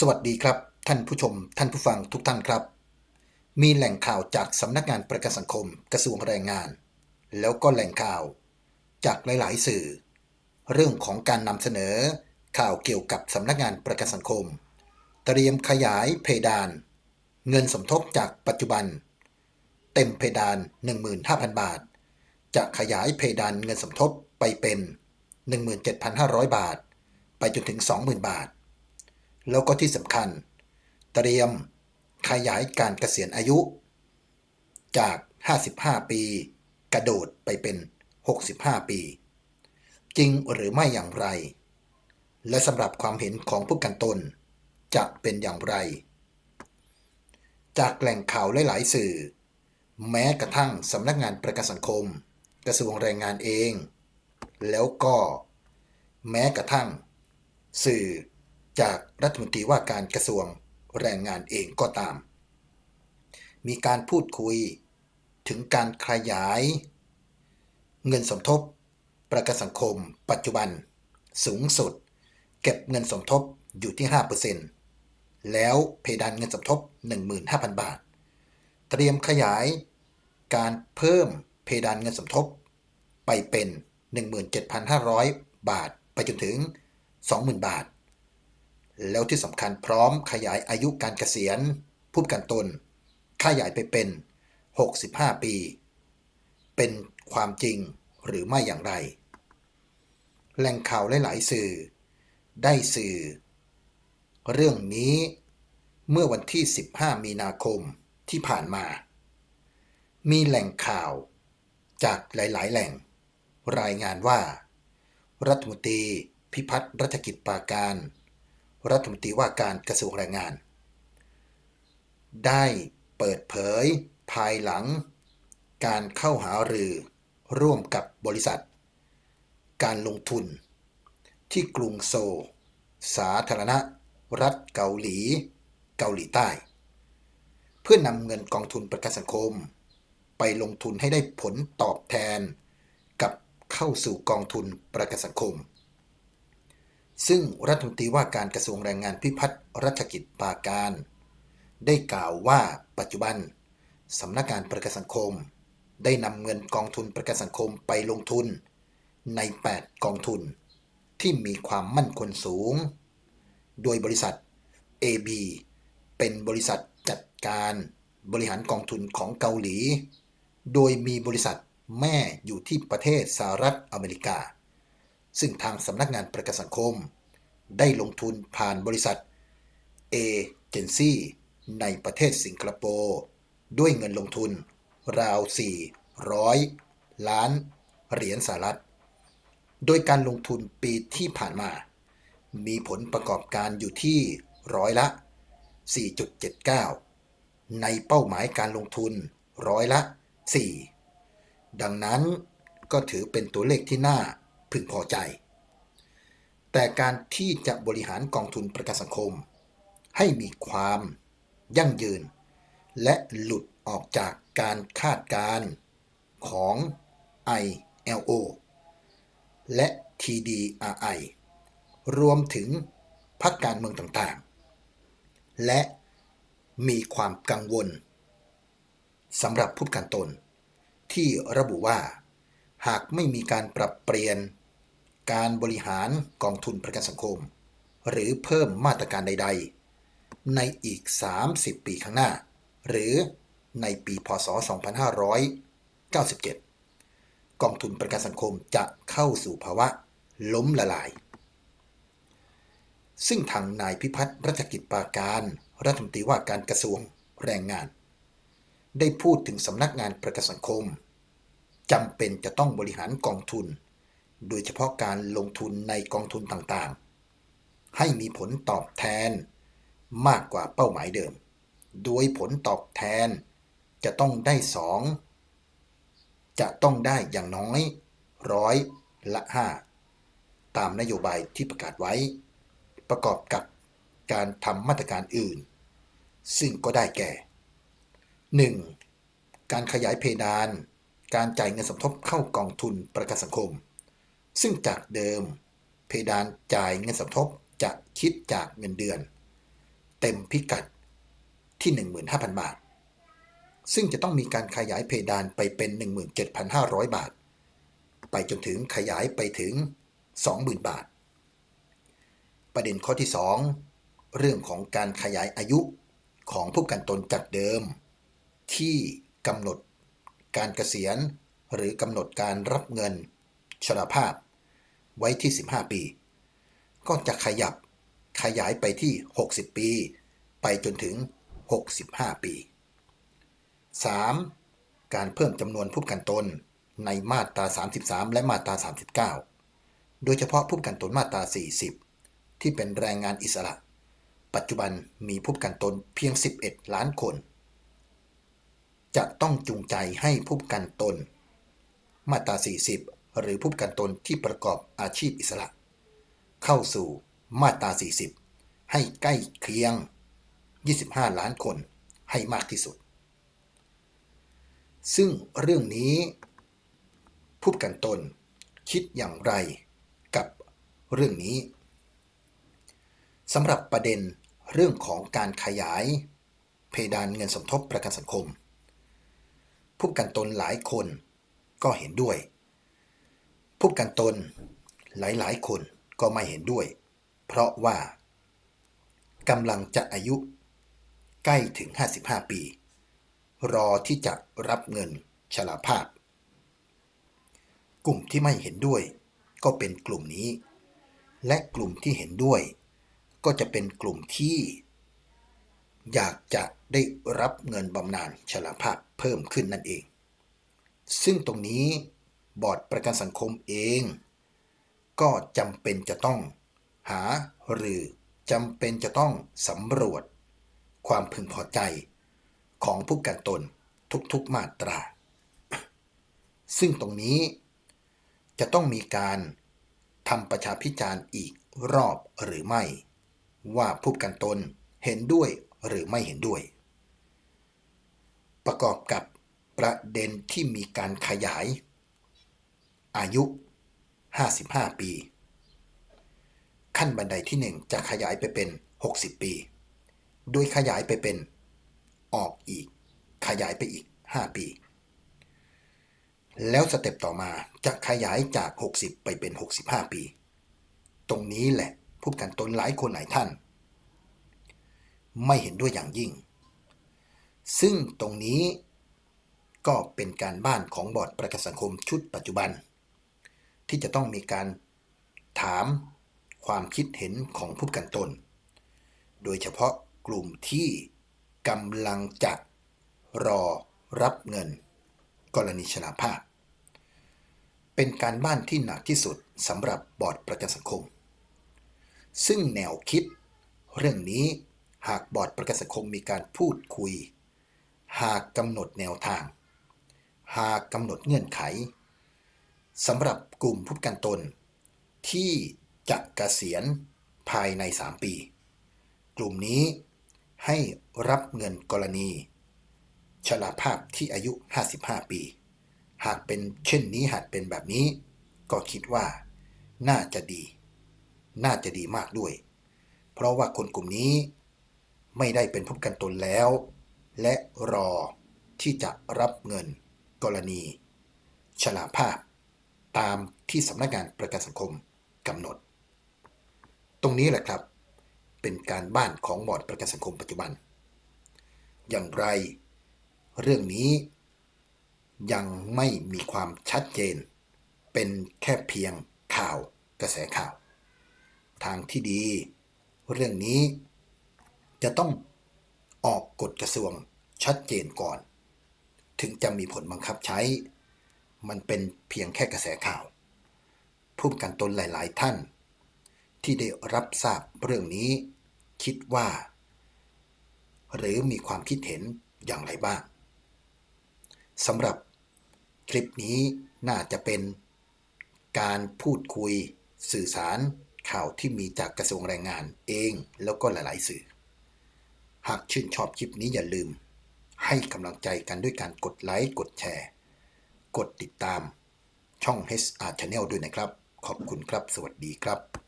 สวัสดีครับ ท่านผู้ชม ท่านผู้ฟังทุกท่านครับ มีแหล่งข่าวจากสำนักงานประกันสังคมกระทรวงแรงงาน แล้วก็แหล่งข่าว จากหลาย ๆ สื่อ เรื่องของการนำเสนอข่าวเกี่ยวกับสำนักงานประกันสังคม เตรียมขยายเพดาน เงินสมทบจากปัจจุบัน เต็มเพดาน 15,000 บาท จะขยายเพดานเงินสมทบไปเป็น 17,500 บาท ไปจนถึง 20,000 บาท แล้วก็ที่สำคัญ เตรียมขยายการเกษียณอายุ จาก 55 ปี กระโดดไปเป็น 65 ปี จริงหรือไม่อย่างไร และสำหรับความเห็นของผู้กันตน จะเป็นอย่างไร จากแหล่งข่าวหลาย ๆ สื่อ แม้กระทั่งสำนักงานประกันสังคม กระทรวงแรงงานเอง แล้วก็ แม้กระทั่ง สื่อ จากรัฐมนตรีว่าการกระทรวงแรงงานเองก็ตาม มีการพูดคุยถึงการขยาย เงินสมทบ ประกันสังคม ปัจจุบัน สูงสุด เก็บเงินสมทบอยู่ที่ 5%แล้วเพดานเงินสมทบ 15,000 บาท เตรียมขยายการเพิ่มเพดานเงินสมทบ ไปเป็น 17,500 บาท ไปจนถึง 20,000 บาท แล้วที่สำคัญพร้อมขยายอายุการเกษียณผู้กันตน ขยายไปเป็น 65 ปี เป็นความจริงหรือไม่อย่างไร แหล่งข่าวหลายๆสื่อ ได้สื่อ เรื่องนี้เมื่อวันที่ 15 มีนาคมที่ผ่านมา มีแหล่งข่าวจากหลายๆ แหล่ง รายงานว่า รัฐมนตรีพิพัฒน์รัชกิจปาการ รัฐมนตรีว่าการกระทรวงแรงงาน ได้เปิดเผยภายหลัง การเข้าหารือร่วมกับบริษัท การลงทุน ที่กรุงโซลสาธารณรัฐเกาหลี เกาหลีใต้ เพื่อนำเงินกองทุนประกันสังคม ไปลงทุนให้ได้ผลตอบแทน กับเข้าสู่กองทุนประกันสังคม ซึ่งรัฐมนตรีว่าการกระทรวงแรงงานพิพัฒน์รัชกิจปาการ ได้กล่าวว่าปัจจุบันสำนักงานประกันสังคม ได้นำเงินกองทุนประกันสังคมไปลงทุน ใน 8 กองทุน ที่มีความมั่นคงสูง โดยบริษัท AB เป็นบริษัทจัดการบริหารกองทุนของเกาหลี โดยมีบริษัทแม่อยู่ที่ประเทศสหรัฐอเมริกา ซึ่งทางสำนักงานประกันสังคม ได้ลงทุนผ่านบริษัท A เจนซี่ในประเทศสิงคโปร์ด้วยเงินลงทุน ราว 400 ล้าน เหรียญสหรัฐ โดยการลงทุนปีที่ผ่านมา มีผลประกอบการอยู่ที่ร้อยละ 4.79 ในเป้าหมายการลงทุนร้อยละ 4 ดังนั้นก็ถือเป็นตัวเลขที่น่า พึงพอใจ แต่การที่จะบริหารกองทุนประกันสังคม ให้มีความยั่งยืน และหลุดออกจากการคาดการณ์ของ ILO และ TDRI รวมถึงพักการเมืองต่างๆ และมีความกังวลสำหรับผู้ประกันตน ที่ระบุว่า หากไม่มีการปรับเปลี่ยน การบริหารกองทุนประกันสังคม หรือเพิ่มมาตรการใด ๆ ในอีก 30 ปีข้างหน้า หรือในปีพศ 2597 กองทุนประกันสังคมจะเข้าสู่ภาวะล้มละลาย ซึ่งทางนายพิพัฒน์รัชกิจปาการรัฐมนตรีว่าการกระทรวงแรงงาน ได้พูดถึงสำนักงานประกันสังคม จำเป็นจะต้องบริหารกองทุน โดยเฉพาะการลงทุนในกองทุนต่างๆ ให้มีผลตอบแทนมากกว่าเป้าหมายเดิม โดยผลตอบแทนจะต้องได้สองจะต้องได้อย่างน้อยร้อยละห้าตามนโยบายที่ประกาศไว้ ประกอบกับการทำมาตรการอื่น ซึ่งก็ได้แก่ 1. การขยายเพดาน การจ่ายเงินสมทบเข้ากองทุนประกันสังคม ซึ่งจากเดิม เพดานจ่ายเงินสมทบจะคิดจากเงินเดือน เต็มพิกัดที่ 15,000 บาท ซึ่งจะต้องมีการขยายเพดานไปเป็น 17,500 บาท ไปจนถึงขยายไปถึง 20,000 บาท ประเด็นข้อที่ 2 เรื่องของการขยายอายุของผู้กันตนจากเดิม ที่กำหนด การเกษียณ หรือกำหนดการรับเงินชราภาพ ไว้ที่ 15 ปี ก็จะขยับขยายไปที่ 60 ปี ไปจนถึง 65 ปี 3. การเพิ่มจำนวนผู้ประกันตนในมาตรา 33 และมาตรา 39 โดยเฉพาะผู้ประกันตนมาตรา 40 ที่เป็นแรงงานอิสระ ปัจจุบันมีผู้ประกันตนเพียง 11 ล้านคน จะต้องจูงใจให้ผู้ประกันตน มาตรา 40 หรือผู้ประกันตนที่ประกอบอาชีพอิสระ เข้าสู่มาตรา 40 ให้ใกล้เคียง 25 ล้านคนให้มากที่สุด ซึ่งเรื่องนี้ผู้ประกันตนคิดอย่างไรกับเรื่องนี้สำหรับประเด็นเรื่องของการขยาย เพดานเงินสมทบประกันสังคม ผู้กันตนหลายคนก็เห็นด้วย ผู้ประกันตนหลายๆ คนก็ไม่เห็นด้วย เพราะว่ากำลังจะอายุ ใกล้ถึง 55 ปี รอที่จะรับเงินชราภาพ กลุ่มที่ไม่เห็นด้วย ก็เป็นกลุ่มนี้ และกลุ่มที่เห็นด้วย ก็จะเป็นกลุ่มที่ อยากจะได้รับเงินบำนาญชราภาพเพิ่มขึ้นนั่นเอง ซึ่งตรงนี้บอร์ดประกันสังคมเอง ก็จำเป็นจะต้องหาหรือจำเป็นจะต้องสำรวจ ความพึงพอใจของผู้กันตนทุกๆมาตรา ซึ่งตรงนี้จะต้องมีการทำประชาพิจารณ์อีกรอบหรือไม่ ว่าผู้กันตนเห็นด้วย หรือไม่เห็นด้วย ประกอบกับประเด็นที่มีการขยาย อายุ 55 ปี ขั้นบันไดที่ 1 จะขยายไปเป็น 60 ปี โดยขยายไปเป็นออกอีก ขยายไปอีก 5 ปี แล้วสเต็ปต่อมาจะขยายจาก 60 ไปเป็น 65 ปี ตรงนี้แหละผู้กันตนหลายคนหลายท่าน ไม่เห็นด้วยอย่างยิ่ง ซึ่งตรงนี้ก็เป็นการบ้านของบอร์ดประกันสังคมชุดปัจจุบัน ที่จะต้องมีการถามความคิดเห็นของผู้กันตน โดยเฉพาะกลุ่มที่กำลังจะรอรับเงิน กรณีชราภาพ เป็นการบ้านที่หนักที่สุดสำหรับบอร์ดประกันสังคม ซึ่งแนวคิดเรื่องนี้ หากบอร์ดประกันสังคมมีการพูดคุย หากกำหนดแนวทาง หากกำหนดเงื่อนไขสำหรับกลุ่มผู้ประกันตน ที่จะกะเกษียณภายใน 3 ปี กลุ่มนี้ให้รับเงินกรณีชราภาพที่อายุ 55 ปี หากเป็นเช่นนี้หากเป็นแบบนี้ ก็คิดว่าน่าจะดี น่าจะดีมากด้วย เพราะว่าคนกลุ่มนี้ ไม่ได้เป็นผู้ประกันตนแล้ว และรอที่จะรับเงินกรณีชราภาพ ตามที่สำนักงานประกันสังคมกำหนด ตรงนี้แหละครับ เป็นการบ้านของบอร์ดประกันสังคมปัจจุบัน อย่างไร เรื่องนี้ยังไม่มีความชัดเจน เป็นแค่เพียงข่าวกระแสข่าว ทางที่ดี เรื่องนี้ จะต้องออกกฎกระทรวงชัดเจนก่อน ถึงจะมีผลบังคับใช้ มันเป็นเพียงแค่กระแสข่าวผู้กันตนหลาย ๆ ท่าน ที่ได้รับทราบเรื่องนี้ คิดว่า หรือมีความคิดเห็นอย่างไรบ้างสำหรับคลิปนี้น่าจะเป็นการพูดคุยสื่อสารข่าวที่มีจากกระทรวงแรงงานเองแล้วก็หลาย ๆ สื่อ หากชื่นชอบคลิปนี้อย่าลืม ให้กำลังใจกันด้วยการกดไลค์กดแชร์ กดติดตามช่อง HR Channel ด้วยนะครับ ขอบคุณครับ สวัสดีครับ